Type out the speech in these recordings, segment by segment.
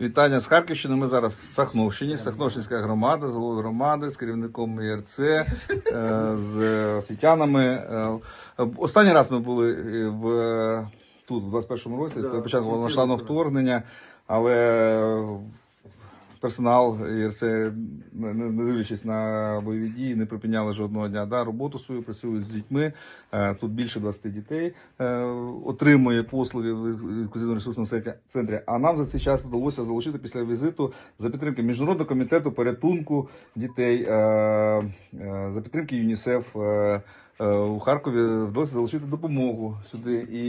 Вітання з Харківщини. Ми зараз в Сахновщині, Сахновщинська громада, з головою громади, з керівником ІРЦ, е, з освітянами. Е, Останній раз ми були е, в тут, в 21-му році, Да, початку повномасштабного вторгнення, але персонал ІРЦ, не не дивлячись на бойові дії, не припиняли жодного дня да, роботу свою, працюють з дітьми. Е, Тут більше 20 дітей е, отримує послуги в інклюзивно-ресурсному центрі- центрі. А нам за цей час вдалося залучити після візиту за підтримки Міжнародного комітету порятунку дітей, е, за підтримки ЮНІСЕФ. У Харкові вдалося залучити допомогу сюди і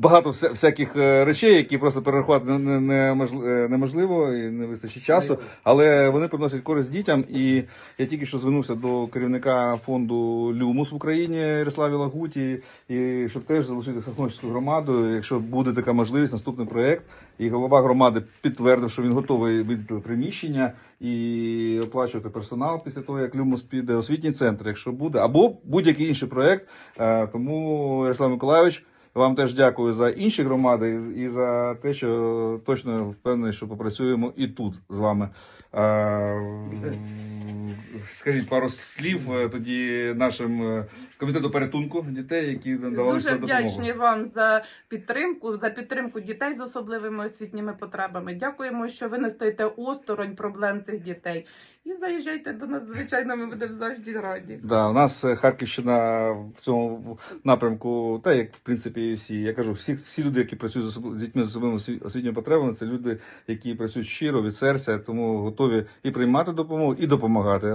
багато вся- всяких е, речей, які просто перерахувати е, неможливо і не вистачить часу, але вони приносять користь дітям. І я тільки що звернувся до керівника фонду Люмус в Україні Ярославі Лагуті, і щоб теж залучити Сахновську громаду, якщо буде така можливість, наступний проект. І голова громади підтвердив, що він готовий виділити приміщення і оплачувати персонал після того, як Люмус піде освітній центр, якщо буде, або будь-який інший проект. Е, Тому Ярослав Миколайович. Вам теж дякую за інші громади і за те, що точно впевнений, що попрацюємо і тут з вами. Скажіть пару слів е, тоді нашим е, комітету порятунку дітей, які надавали Дуже вдячні вам за підтримку, за підтримку дітей з особливими освітніми потребами. Дякуємо, що ви не стоїте осторонь проблем цих дітей. І заїжджайте до нас, звичайно, ми будемо завжди раді. Да, у нас е, Харківщина в цьому напрямку, та як в принципі і всі. Я кажу, всі, всі люди, які працюють з дітьми з особливими осві- освітніми потребами, це люди, які працюють щиро від серця, тому готові і приймати допомогу, і допомагати